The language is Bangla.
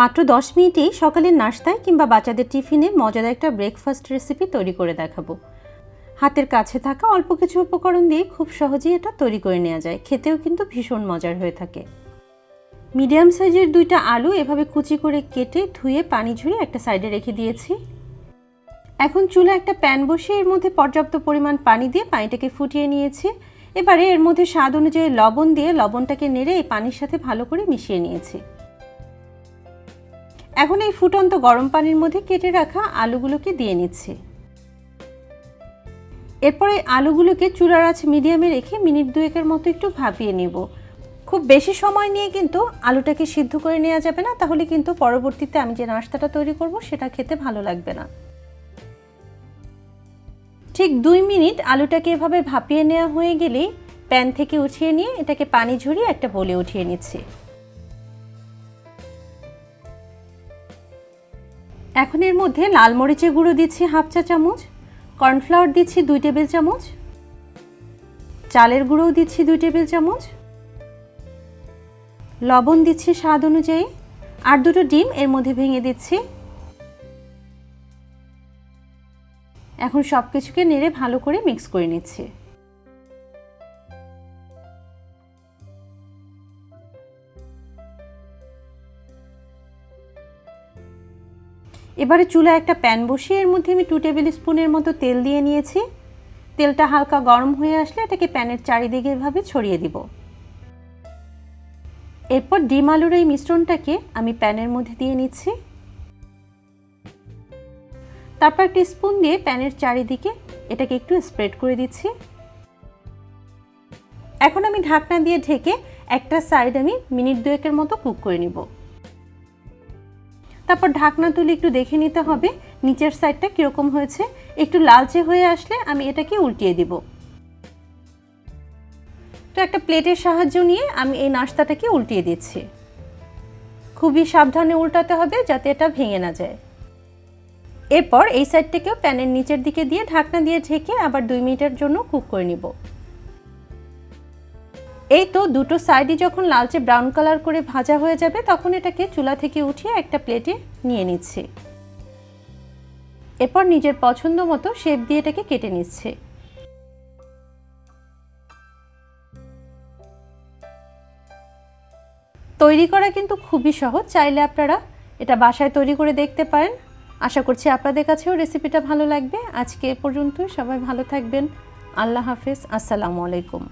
মাত্র দশ মিনিটেই সকালের নাস্তায় কিংবা বাচ্চাদের টিফিনে মজাদার একটা ব্রেকফাস্ট রেসিপি তৈরি করে দেখাবো। হাতের কাছে থাকা অল্প কিছু উপকরণ দিয়ে খুব সহজেই এটা তৈরি করে নেওয়া যায়। খেতেও কিন্তু ভীষণ মজার হয়ে থাকে। মিডিয়াম সাইজের দুইটা আলু এভাবে কুচি করে কেটে ধুয়ে পানি ঝরিয়ে একটা সাইডে রেখে দিয়েছি। এখন চুলা একটা প্যান বসিয়ে এর মধ্যে পর্যাপ্ত পরিমাণ পানি দিয়ে পানিটাকে ফুটিয়ে নিয়েছি। এবারে এর মধ্যে স্বাদ অনুযায়ী লবণ দিয়ে লবণটাকে নেড়ে এই পানির সাথে ভালো করে মিশিয়ে নিয়েছি। এখন এই ফুটন্ত গরম পানির মধ্যে কেটে রাখা আলুগুলোকে দিয়ে নিচ্ছি। এরপর এই আলুগুলোকে চুলার আঁচ মিডিয়ামে রেখে মিনিট দুয়েকের মতো একটু ভাপিয়ে নেব। খুব বেশি সময় নিয়ে কিন্তু আলুটাকে সিদ্ধ করে নেওয়া যাবে না, তাহলে কিন্তু পরবর্তীতে আমি যে নাস্তাটা তৈরি করব সেটা খেতে ভালো লাগবে না। ঠিক দুই মিনিট আলুটাকে এভাবে ভাপিয়ে নেওয়া হয়ে গেলেই প্যান থেকে উঠিয়ে নিয়ে এটাকে পানি ঝরিয়ে একটা বলে উঠিয়ে নিচ্ছি। এখন এর মধ্যে লাল মরিচের গুঁড়ো দিচ্ছি হাফ চা চামচ, কর্নফ্লাওয়ার দিচ্ছি দুই টেবিল চামচ, চালের গুঁড়োও দিচ্ছি দুই টেবিল চামচ, লবণ দিচ্ছি স্বাদ অনুযায়ী, আর দুটো ডিম এর মধ্যে ভেঙে দিচ্ছি। এখন সব কিছুকে নেড়ে ভালো করে মিক্স করে নিচ্ছি। এবারে চুলা একটা প্যান বসিয়ে এর মধ্যে আমি টু টেবিল স্পুনের মতো তেল দিয়ে নিয়েছি। তেলটা হালকা গরম হয়ে আসলে এটাকে প্যানের চারিদিকে এভাবে ছড়িয়ে দিব। এরপর ডিম আলুর এই মিশ্রণটাকে আমি প্যানের মধ্যে দিয়ে নিচ্ছি। তারপর একটি স্পুন দিয়ে প্যানের চারিদিকে এটাকে একটু স্প্রেড করে দিচ্ছি। এখন আমি ঢাকনা দিয়ে ঢেকে একটা সাইড আমি মিনিট দুয়েকের মতো কুক করে নিব। তারপর ঢাকনা তুলে একটু দেখে নিতে হবে, নিচের সাইডটা কীরকম হয়েছে। একটু লালচে হয়ে আসলে আমি এটাকে উল্টিয়ে দিব। তো একটা প্লেটের সাহায্য নিয়ে আমি এই নাস্তাটাকে উল্টিয়ে দিচ্ছি। খুবই সাবধানে উল্টাতে হবে যাতে এটা ভেঙে না যায়। এরপর এই সাইডটাকেও প্যানের নিচের দিকে দিয়ে ঢাকনা দিয়ে ঢেকে আবার দুই মিনিটের জন্য কুক করে নিব। এই তো দুটো সাইডই যখন লালচে ব্রাউন কালার করে ভাজা হয়ে যাবে, তখন এটাকে চুলা থেকে উঠিয়ে একটা প্লেটে নিয়ে নিচ্ছে। এরপর নিজের পছন্দ মতো শেপ দিয়ে এটাকে কেটে নিচ্ছে। তৈরি করা কিন্তু খুবই সহজ, চাইলে আপনারা এটা বাসায় তৈরি করে দেখতে পারেন। আশা করছি আপনাদের কাছেও রেসিপিটা ভালো লাগবে। আজকে এ পর্যন্তই, সবাই ভালো থাকবেন। আল্লাহ হাফেজ, আসসালামু আলাইকুম।